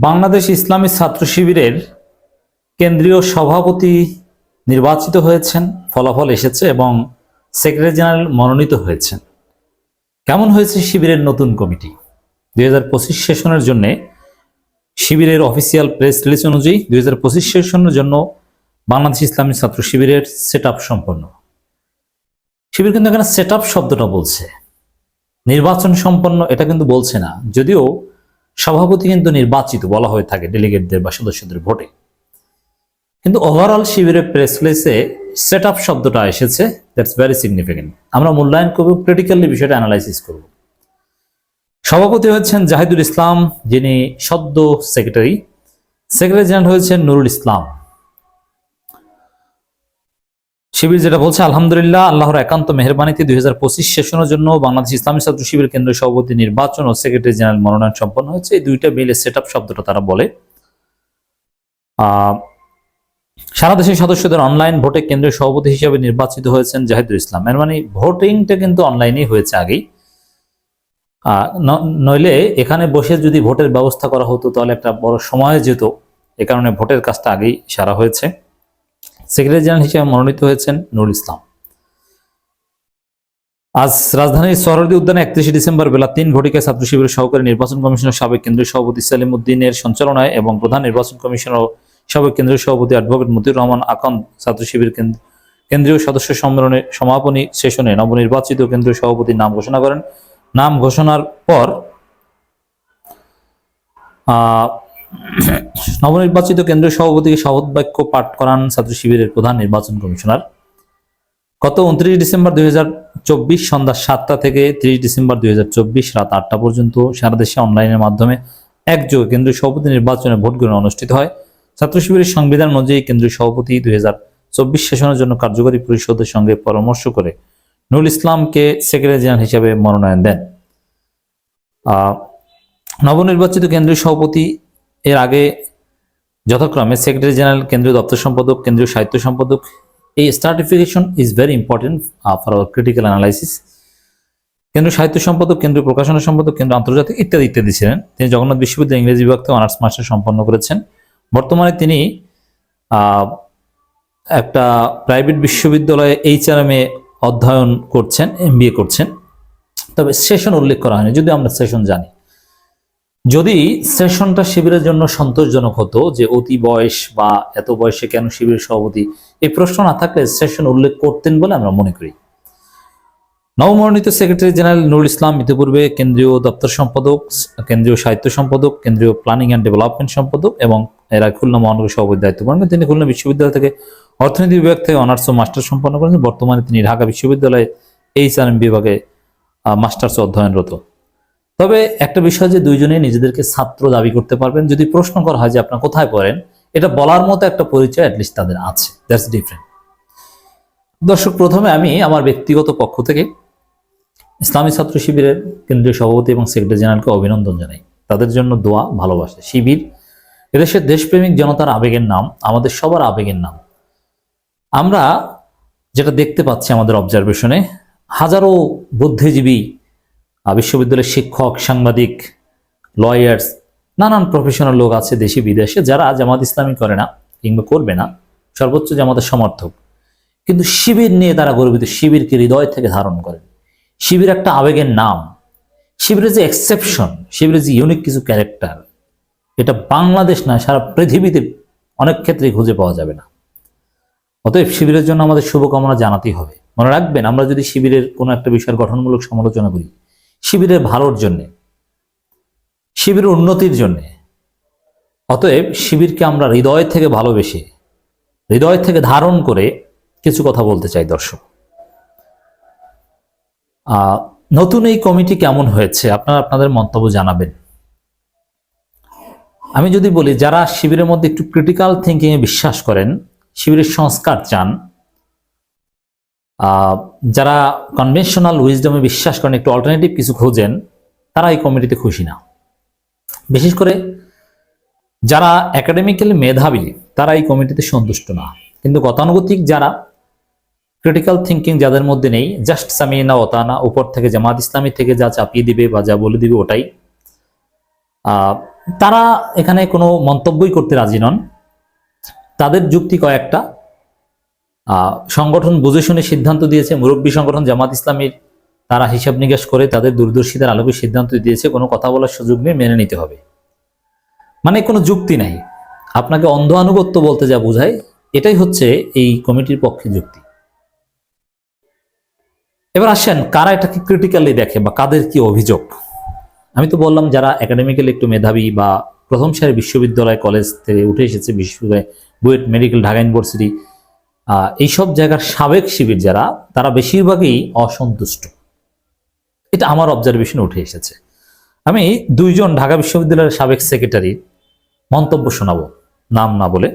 বাংলাদেশ ইসলামী ছাত্র শিবিরের কেন্দ্রীয় সভাপতি নির্বাচিত হয়েছেন, ফলাফল এসেছে এবং সেক্রেটারি জেনারেল মনোনীত হয়েছেন। কেমন হয়েছে শিবিরের নতুন কমিটি? দুই হাজার পঁচিশ সেশনের জন্য শিবিরের অফিসিয়াল প্রেস রিলিজ অনুযায়ী দুই হাজার পঁচিশ সেশনের জন্য বাংলাদেশ ইসলামী ছাত্র শিবিরের সেট সম্পন্ন। শিবির কিন্তু এখানে সেট শব্দটা বলছে। নির্বাচন সম্পন্ন এটা কিন্তু বলছে না। যদিও সভাপতি কিন্তু নির্বাচিত বলা হয়ে থাকে ডেলিগেটদের বা সদস্যদের ভোটে। কিন্তু ওভারঅল শিবিরের প্রেস রিলিজে সেট আপ শব্দটা এসেছে দ্যাটস ভেরি সিগনিফিকেন্ট আমরা মূল্যায়ন করব ক্রিটিক্যালি বিষয়টা অ্যানালাইসিস করব। সভাপতি হয়েছেন জাহিদুল ইসলাম, যিনি সদ্য সেক্রেটারি সেক্রেটারি জেনারেল হয়েছেন নুরুল ইসলাম। শিবির যেটা বলছে, আলহামদুলিল্লাহ, আল্লাহর একান্ত মেহরবানিতে দুই হাজার পঁচিশ সেশনের জন্য বাংলাদেশ ইসলামী ছাত্র শিবির কেন্দ্রীয় সভাপতি নির্বাচন ও সেক্রেটারি জেনারেল মনোনয়ন সম্পন্ন হয়েছে। এই দুইটা মিলে সেট শব্দটা তারা বলে। সারা দেশের সদস্যদের অনলাইন ভোটে কেন্দ্রীয় সভাপতি হিসেবে নির্বাচিত হয়েছেন জাহিদুল ইসলাম। এর মানে ভোটিংটা কিন্তু অনলাইনেই হয়েছে আগেই। নইলে এখানে বসে যদি ভোটের ব্যবস্থা করা হতো, তাহলে একটা বড় সময় যেত। এ কারণে ভোটের কাজটা আগেই সারা হয়েছে। সেক্রেটারি জেনারেল হিসেবে মনোনীত হয়েছেন নুরুল ইসলাম। আজ রাজধানীর সরহদি উদ্যানে একত্রিশে ডিসেম্বর বেলা তিন ঘটিকায় ছাত্র শিবিরের সহকারী নির্বাচন কমিশনের সাবেক কেন্দ্রীয় সভাপতি সালিম উদ্দিনের সঞ্চালনায় এবং প্রধান নির্বাচন কমিশনার সাবেক কেন্দ্রীয় সভাপতি অ্যাডভোকেট মতিউর রহমান আকান ছাত্র শিবির কেন্দ্রীয় সদস্য সম্মেলনে সমাপনী সেশনে নবনির্বাচিত কেন্দ্রীয় সভাপতির নাম ঘোষণা করেন। নাম ঘোষণার পর নবনির্বাচিত কেন্দ্রীয় সভাপতিকে শপথ বাক্য পাঠ করান ছাত্র শিবিরের প্রধান নির্বাচন কমিশনার। গত উনত্রিশ ডিসেম্বর দুই হাজার চব্বিশ সন্ধ্যা সাতটা থেকে ত্রিশ ডিসেম্বর দুই হাজার চব্বিশ রাত আটটা পর্যন্ত সারা দেশে অনলাইনের মাধ্যমে একযোগে কেন্দ্রীয় সভাপতি নির্বাচনে ভোট গ্রহণ অনুষ্ঠিত হয়। ছাত্র শিবিরের সংবিধান অনুযায়ী কেন্দ্রীয় সভাপতি দুই সেশনের জন্য কার্যকরী পরিষদের সঙ্গে পরামর্শ করে নুরুল ইসলামকে সেক্রেটারি জেনারেল হিসেবে মনোনয়ন দেন। নবনির্বাচিত কেন্দ্রীয় সভাপতি এর আগে যথাক্রমে সেক্রেটারি জেনারেল কেন্দ্রীয় দপ্তর সম্পাদক কেন্দ্রীয় সাহিত্য সম্পাদক এই stratification is very important for our critical analysis কেন্দ্রীয় সাহিত্য সম্পাদক কেন্দ্রীয় প্রকাশনা সম্পাদক কেন্দ্র আন্তর্জাতিক ইত্যাদি ইত্যাদি ছিলেন। তিনি জগন্নাথ বিশ্ববিদ্যালয় ইংরেজি বিভাগ থেকে অনার্স মাস্টার সম্পন্ন করেছেন। বর্তমানে তিনি আহ, একটা প্রাইভেট বিশ্ববিদ্যালয়ে এইচআরএম অধ্যয়ন করছেন এমবিএ করছেন। তবে সেশন উল্লেখ করা হয়নি যদি আমরা সেশন জানি। যদি সেশনটা শিবিরের জন্য সন্তোষজনক হতো যে অতি বয়স বা এত বয়সে কেন শিবিরের সভাপতি, এই প্রশ্ন না থাকলে সেশন উল্লেখ করতেন বলে আমরা মনে করি। নবমনোনীত সেক্রেটারি জেনারেল নুরুল ইসলাম ইতিপূর্বে কেন্দ্রীয় দপ্তর সম্পাদক, কেন্দ্রীয় সাহিত্য সম্পাদক, কেন্দ্রীয় প্ল্যানিং অ্যান্ড ডেভেলপমেন্ট সম্পাদক এবং এরা খুলনা মহানগর সভাপতি দায়িত্ব পালন। তিনি খুলনা বিশ্ববিদ্যালয় থেকে অর্থনীতি বিভাগ থেকে অনার্স ও মাস্টার সম্পন্ন করেন। বর্তমানে তিনি ঢাকা বিশ্ববিদ্যালয়ে এইচ আর এম বিভাগে মাস্টার্স অধ্যয়নরত। তবে একটা বিষয় যে দুইজনে নিজেদেরকে ছাত্র দাবি করতে পারবেন, যদি প্রশ্ন করা হয় যে আপনার কোথায় পড়েন, এটা বলার মতো একটা পরিচয় অ্যাটলিস্ট তাদের আছে দ্যাটস ডিফারেন্ট দর্শক, প্রথমে আমি আমার ব্যক্তিগত পক্ষ থেকে ইসলামী ছাত্র শিবিরের কেন্দ্রীয় সভাপতি এবং সেক্রেটারি জেনারেলকে অভিনন্দন জানাই। তাদের জন্য দোয়া, ভালোবাসা, শিবির, এদেশের দেশপ্রেমিক জনতার আবেগের নাম, আমাদের সবার আবেগের নাম। আমরা যেটা দেখতে পাচ্ছি আমাদের অবজারভেশনে হাজারো বুদ্ধিজীবী বিশ্ববিদ্যালয়ের শিক্ষক, সাংবাদিক লয়ার্স নানান প্রফেশনাল লোক আছে দেশে, বিদেশে, যারা জামাত ইসলামী করে না কিংবা করবে না। সর্বোচ্চ জামাতের সমর্থক। কিন্তু শিবির নিয়ে তারা গর্বিত। শিবিরকে হৃদয় থেকে ধারণ করেন। শিবির একটা আবেগের নাম। শিবিরের যে এক্সেপশন শিবিরের যে ইউনিক কিছু ক্যারেক্টার এটা বাংলাদেশ না, সারা পৃথিবীতে অনেক ক্ষেত্রে খুঁজে পাওয়া যাবে না। অতএব শিবিরের জন্য আমাদের শুভকামনা জানাতেই হবে। মনে রাখবেন, আমরা যদি শিবিরের কোনো একটা বিষয়ের গঠনমূলক সমালোচনা করি শিবিরের ভালোর জন্যে, শিবিরের উন্নতির জন্যে। অতএব শিবিরকে আমরা হৃদয় থেকে ভালোবেসে, হৃদয় থেকে ধারণ করে কিছু কথা বলতে চাই দর্শক। নতুন এই কমিটি কেমন হয়েছে? আপনারা আপনাদের মন্তব্য জানাবেন। আমি যদি বলি, যারা শিবিরের মধ্যে একটু ক্রিটিক্যাল থিঙ্কিং এ বিশ্বাস করেন, শিবিরের সংস্কার চান যারা কনভেনশনাল উইজডমে বিশ্বাস করেন, একটু অল্টারনেটিভ কিছু খোঁজেন, তারা এই কমিটিতে খুশি না। বিশেষ করে যারা একাডেমিক্যালি মেধাবী, তারা এই কমিটিতে সন্তুষ্ট না। কিন্তু গতানুগতিক যারা ক্রিটিক্যাল থিঙ্কিং যাদের মধ্যে নেই জাস্ট সামিনা ওতানা উপর থেকে জামাত ইসলামী থেকে যা চাপিয়ে দিবে বা যা বলে দিবে, ওটাই। তারা এখানে কোনো মন্তব্যই করতে রাজি নন। তাদের যুক্তি কয়েকটা সংগঠন বুঝে শুনে সিদ্ধান্ত দিয়েছে, মুরব্বী সংগঠন জামাত ইসলামীর তারা হিসাব নিকাশ করে তাদের দূরদর্শিতার আলোকে সিদ্ধান্ত দিয়েছে, কোনো কথা বলার সুযোগ নেই মেনে নিতে হবে। মানে কোনো যুক্তি নাই। আপনাকে অন্ধ আনুগত্য বলতে যা বোঝায়, এটাই হচ্ছে এই কমিটির পক্ষে যুক্তি। এবার আসেন, কারা এটাকে ক্রিটিক্যালি দেখে বা কাদের কি অভিযোগ? আমি তো বললাম, যারা একাডেমিক্যালি একটু মেধাবী বা প্রথম সারি বিশ্ববিদ্যালয়, কলেজ থেকে উঠে এসেছে বিশ্ববিদ্যালয় বুয়েট মেডিকেল, ঢাকা ইউনিভার্সিটি এইসব জায়গার সাবেক শিবির যারা, তারা বেশিরভাগই অসন্তুষ্ট। এটা আমার অবজারভেশনে উঠে এসেছে। আমি দুইজন ঢাকা বিশ্ববিদ্যালয়ের সাবেক সেক্রেটারি মন্তব্য শোনাবো, নাম না বলে।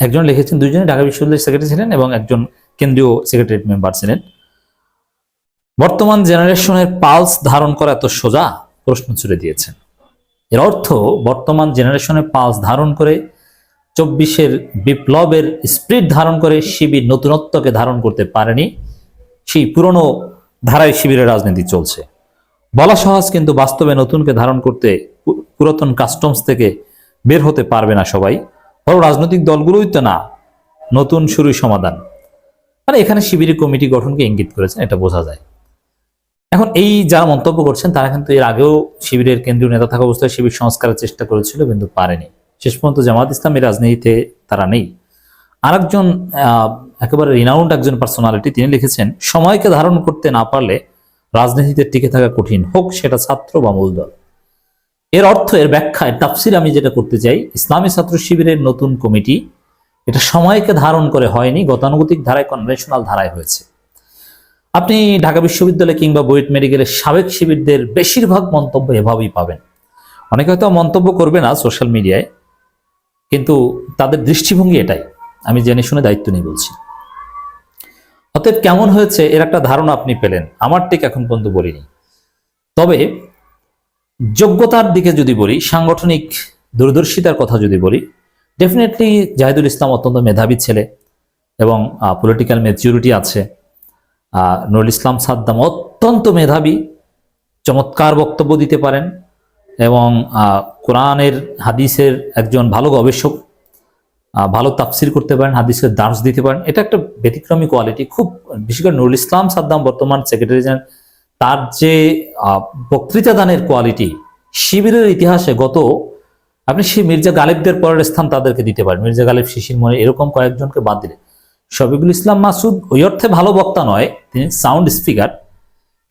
একজন লিখেছেন, দুইজনই ঢাকা বিশ্ববিদ্যালয়ের সেক্রেটারি ছিলেন এবং একজন কেন্দ্রীয় সেক্রেটারি মেম্বার ছিলেন। বর্তমান জেনারেশনের পালস ধারণ করা এত সোজা প্রশ্ন ছুড়ে দিয়েছেন। এর অর্থ, বর্তমান জেনারেশনের পালস ধারণ করে চব্বিশের বিপ্লবের স্পিরিট ধারণ করে শিবির নতুনত্বকে ধারণ করতে পারেনি, সেই পুরনো ধারায় শিবিরের রাজনীতি চলছে। বলা সহজ, কিন্তু বাস্তবে নতুনকে ধারণ করতে পুরাতন কাস্টমস থেকে বের হতে পারবে না সবাই। বড় রাজনৈতিক দলগুলোই তো না, নতুন শুরুই সমাধান। মানে এখানে শিবিরের কমিটি গঠনকে ইঙ্গিত করেছেন এটা বোঝা যায়। এখন এই যারা মন্তব্য করছেন, তারা কিন্তু এর আগেও শিবিরের কেন্দ্রীয় নেতা থাকা অবস্থায় শিবির সংস্কারের চেষ্টা করেছিল, কিন্তু পারেনি। শেষ পর্যন্ত জামাত ইসলামের রাজনীতিতে তারা নেই। আরেকজন একেবারে রিনাউন্ড একজন পার্সোনালিটি তিনি লিখেছেন, সময়কে ধারণ করতে না পারলে রাজনীতিতে টিকে থাকা কঠিন, হোক সেটা ছাত্র বা মূল দল এর অর্থ, এর ব্যাখ্যা, এর তাফসির আমি যেটা করতে চাই, ইসলামী ছাত্র শিবিরের নতুন কমিটি, এটা সময়কে ধারণ করে হয়নি, গতানুগতিক ধারায় কনভেনশনাল ধারায় হয়েছে। আপনি ঢাকা বিশ্ববিদ্যালয় কিংবা বুয়েট মেডিকেলের সাবেক শিবিরদের বেশিরভাগ মন্তব্য এভাবেই পাবেন। অনেকে হয়তো মন্তব্য করবে না সোশ্যাল মিডিয়ায় কিন্তু তাদের দৃষ্টিভঙ্গি এটাই। আমি জেনে শুনে দায়িত্ব নিয়ে বলছি। অতএব কেমন হয়েছে এর একটা ধারণা আপনি পেলেন? আমার ঠিক এখন পর্যন্ত বলিনি। তবে যোগ্যতার দিকে যদি বলি, সাংগঠনিক দূরদর্শিতার কথা যদি বলি ডেফিনেটলি জাহিদুল ইসলাম অত্যন্ত মেধাবী ছেলে এবং পলিটিক্যাল ম্যাচিউরিটি আছে। নুরুল ইসলাম সাদ্দাম অত্যন্ত মেধাবী, চমৎকার বক্তব্য দিতে পারেন। এবং কোরআনের হাদিসের একজন ভালো গবেষক ভালো তাফসির করতে পারেন, হাদিসের দার্স দিতে পারেন। এটা একটা ব্যতিক্রমী কোয়ালিটি। খুব, বিশেষ করে নুরুল ইসলাম সাদ্দাম বর্তমান সেক্রেটারি জেনারেল, তার যে বক্তৃতা দানের কোয়ালিটি, শিবিরের ইতিহাসে গত, আপনি সেই মির্জা গালিবদের পরের স্থান তাদেরকে দিতে পারেন। মির্জা গালিব, শিশির মনে, এরকম কয়েকজনকে বাদ দিলেন শফিকুল ইসলাম মাসুদ ওই অর্থে ভালো বক্তা নয়, তিনি সাউন্ড স্পিকার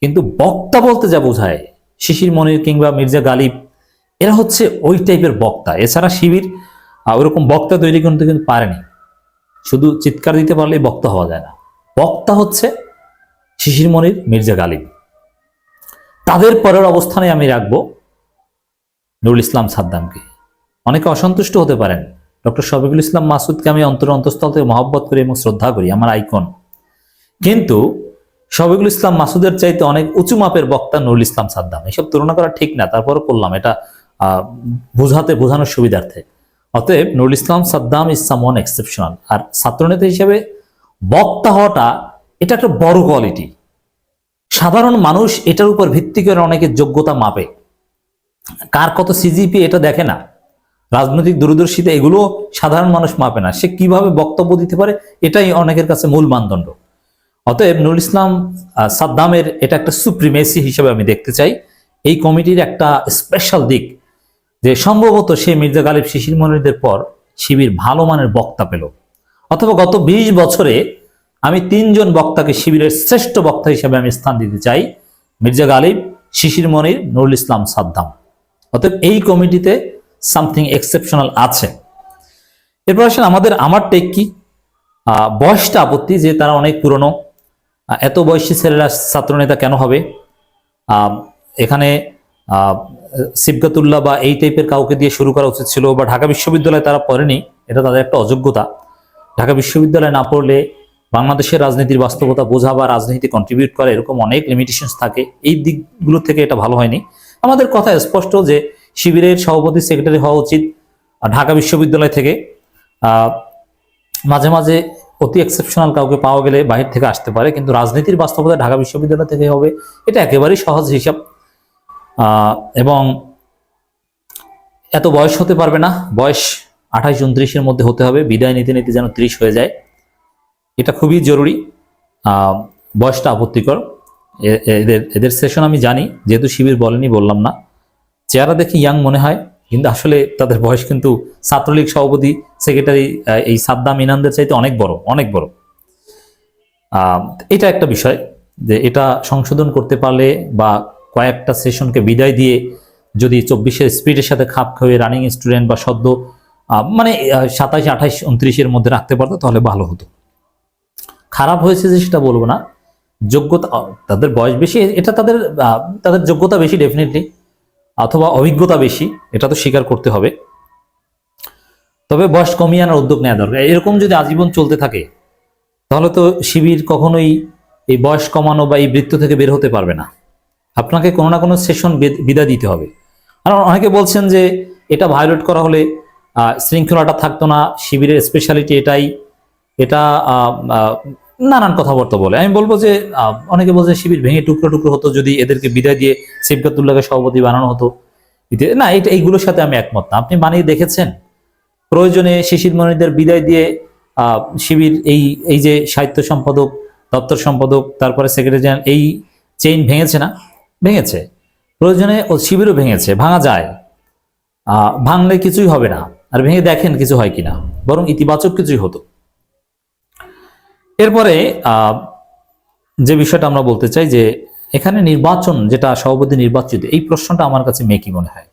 কিন্তু বক্তা বলতে যা বোঝায় শিশির মনির কিংবা মির্জা গালিব, এরা হচ্ছে ওই টাইপের বক্তা। এছাড়া শিবির ওরকম বক্তা তৈরি করতে কিন্তু পারেনি। শুধু চিৎকার দিতে পারলেই বক্তা হওয়া যায় না। বক্তা হচ্ছে শিশির মনির, মির্জা গালিব। তাদের পরের অবস্থানে আমি রাখব নুরুল ইসলাম সাদ্দামকে। অনেকে অসন্তুষ্ট হতে পারেন। ডক্টর শফিকুল ইসলাম মাসুদকে আমি অন্তর অন্তঃস্থল থেকে মহব্বত করি এবং শ্রদ্ধা করি, আমার আইকন। কিন্তু শফিকুল ইসলাম মাসুদের চাইতে অনেক উঁচু মাপের বক্তা নুরুল ইসলাম সাদ্দাম। এসব তুলনা করা ঠিক না তারপরে করলাম এটা বোঝাতে, বোঝানোর সুবিধার্থে। অতএব Nurul Islam Saddam is someone exceptional আর ছাত্রনেতা হিসেবে বক্তা হওয়াটা, এটা একটা বড় কোয়ালিটি সাধারণ মানুষ এটার উপর ভিত্তি করে অনেকের যোগ্যতা মাপে। কার কত সিজিপি এটা দেখে না। রাজনৈতিক দূরদর্শিতা এগুলো সাধারণ মানুষ মাপে না। সে কীভাবে বক্তব্য দিতে পারে, এটাই অনেকের কাছে মূল মানদণ্ড। অতএব নুরুল ইসলাম সাদ্দামের এটা একটা সুপ্রিমেসি হিসেবে আমি দেখতে চাই। এই কমিটির একটা স্পেশাল দিক যে সম্ভবত সে মির্জা গালিব শিশির মনিরদের পর শিবির ভালো মানের বক্তা পেল। অথবা গত ২০ বছরে আমি তিনজন বক্তাকে শিবিরের শ্রেষ্ঠ বক্তা হিসেবে আমি স্থান দিতে চাই, মির্জা গালিব, শিশির মনির, নুরুল ইসলাম, সাদ্দাম। অতএব এই কমিটিতে সামথিং এক্সেপশনাল আছে। এরপর আসেন আমাদের, আমার টেক কি? বয়সটা আপত্তি যে তারা অনেক পুরনো এত বয়সী ছেলেরা ছাত্রনেতা কেন হবে? এখানে সিবগাতুল্লাহ বা এই টাইপের কাউকে দিয়ে শুরু করা উচিত ছিল বা ঢাকা বিশ্ববিদ্যালয়ে তারা পড়েনি, এটা তাদের একটা অযোগ্যতা। ঢাকা বিশ্ববিদ্যালয়ে না পড়লে বাংলাদেশের রাজনীতির বাস্তবতা বোঝা বা রাজনীতি কন্ট্রিবিউট করা এরকম অনেক লিমিটেশনস থাকে, এই দিকগুলো থেকে এটা ভালো হয়নি। আমাদের কথা স্পষ্ট যে শিবিরের সভাপতি সেক্রেটারি হওয়া উচিত ঢাকা বিশ্ববিদ্যালয় থেকে। মাঝে মাঝে অতি এক্সেপশনাল কাউকে পাওয়া গেলে বাহির থেকে আসতে পারে, কিন্তু রাজনীতির বাস্তবতা ঢাকা বিশ্ববিদ্যালয় থেকে হবে, এটা একেবারেই সহজ হিসাব। এবং এত বয়স হতে পারবে না, বয়স আঠাইশ উনত্রিশের মধ্যে হতে হবে, বিদায় নিতে নিতে যেন ত্রিশ হয়ে যায়। এটা খুবই জরুরি। বয়সটা আপত্তিকর। এদের এদের সেশন আমি জানি, যেহেতু শিবির বলেনি, বললাম না। চেহারা দেখে ইয়াং মনে হয়। কিন্তু আসলে তাদের বয়স কিন্তু ছাত্রলীগ সভাপতি সেক্রেটারি এই সাদ্দাম ইনানদের চাইতে অনেক বড় অনেক বড়। এটা একটা বিষয় যে এটা সংশোধন করতে পারলে বা কয়েকটা সেশনকে বিদায় দিয়ে যদি চব্বিশের স্পিডের সাথে খাপ খাওয়ে রানিং স্টুডেন্ট বা সদ্য মানে সাতাইশ, আঠাইশ, উনত্রিশের মধ্যে রাখতে পারতো তাহলে ভালো হতো। খারাপ হয়েছে যে সেটা বলব না। যোগ্যতা তাদের বয়স বেশি, এটা তাদের তাদের যোগ্যতা বেশি ডেফিনেটলি অথবা অভিজ্ঞতা বেশি, এটা তো স্বীকার করতে হবে। তবে বয়স কমিয়ে আনার উদ্যোগ নেওয়া দরকার। এরকম যদি আজীবন চলতে থাকে, তাহলে তো শিবির কখনোই এই বয়স কমানো বা এই বৃত্ত থেকে বের হতে পারবে না। আপনাকে কোনো না কোনো সেশন বিদায় দিতে হবে। আর অনেকে বলছেন যে এটা ভায়োলেট করা হলে শৃঙ্খলাটা থাকতো না, শিবিরের স্পেশালিটি এটাই, এটা নানান কথাবার্তা বলে। আমি বলব যে অনেকে বলছে শিবির ভেঙে টুকরো টুকরো হতো, যদি এদেরকে বিদায় দিয়ে সিবকাতুল্লাহকে সভাপতি বানানো হতো। না, এটা এইগুলোর সাথে আমি একমত না। আপনি বানিয়ে দেখেছেন? প্রয়োজনে শিশির মনিদের বিদায় দিয়ে শিবির এই এই যে সাহিত্য সম্পাদক, দপ্তর সম্পাদক, তারপরে সেক্রেটারি জেনারেল এই চেইন ভেঙেছে না? ভেঙেছে। প্রয়োজনে ও শিবিরও ভেঙেছে। ভাঙা যায়। ভাঙলে কিছুই হবে না। আর ভেঙে দেখেন কিছু হয় কিনা। বরং ইতিবাচক কিছুই হতো। এরপরে যে বিষয়টা আমরা বলতে চাই যে, এখানে নির্বাচন যেটা সভাপতি নির্বাচিত, এই প্রশ্নটা আমার কাছে মেকি মনে হয়।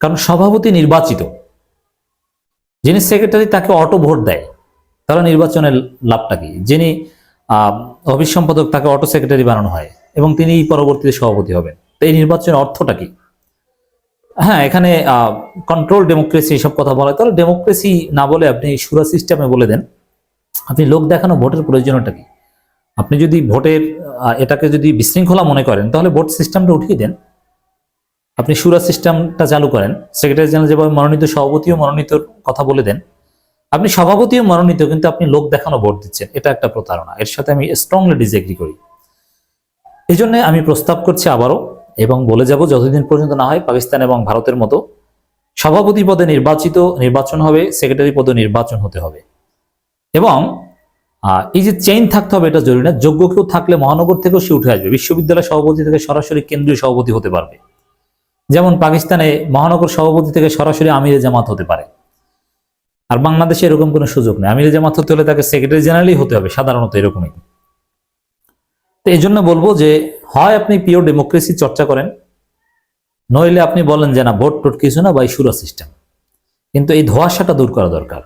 কারণ সভাপতি নির্বাচিত, যিনি সেক্রেটারি তাকে অটো ভোট দেয় তারা নির্বাচনের লাভটা কি? যিনি অফিস সম্পাদক তাকে অটো সেক্রেটারি বানানো হয়, এবং তিনি পরবর্তীতে সভাপতি হবেন। তো এই নির্বাচনের অর্থটা কি? হ্যাঁ এখানে কন্ট্রোল ডেমোক্রেসি এসব কথা বলা হয়। তাহলে ডেমোক্রেসি না বলে আপনি সুরা সিস্টেমে বলে দেন। আপনি লোক দেখানো ভোটের প্রয়োজনটা কি? আপনি যদি ভোটের এটাকে যদি বিশৃঙ্খলা মনে করেন, তাহলে ভোট সিস্টেমটা উঠিয়ে দেন। আপনি সুরা সিস্টেমটা চালু করেন, সেক্রেটারি জেনারেল যেভাবে মনোনীত, সভাপতিও মনোনীত কথা বলে দেন। আপনি সভাপতিও মনোনীত, কিন্তু আপনি লোক দেখানো ভোট দিচ্ছেন। এটা একটা প্রতারণা। এর সাথে আমি স্ট্রংলি ডিসএগ্রি করি। এই জন্য আমি প্রস্তাব করছি আবারও, এবং বলে যাব যতদিন পর্যন্ত না হয় পাকিস্তান এবং ভারতের মতো সভাপতি পদে নির্বাচিত, নির্বাচন হবে, সেক্রেটারি পদে নির্বাচন হতে হবে। এবং এই যে চেইন থাকতে হবে এটা জরুরি না, যোগ্য কেউ থাকলে মহানগর থেকেও সে উঠে আসবে বিশ্ববিদ্যালয় সভাপতি থেকে সরাসরি কেন্দ্রীয় সভাপতি হতে পারবে। যেমন পাকিস্তানে মহানগর সভাপতি থেকে সরাসরি আমিরে জামাত হতে পারে। আর বাংলাদেশে এরকম কোনো সুযোগ নেই, আমিরে জামাত হতে হলে তাকে সেক্রেটারি জেনারেলই হতে হবে, সাধারণত এরকমই। তো এই জন্য বলব যে, হয় আপনি পিওর ডেমোক্রেসি চর্চা করেন, নইলে আপনি বলেন যে না ভোট টোট কিছু না, বা এই সুরা সিস্টেম কিন্তু এই ধোয়াশাটা দূর করা দরকার।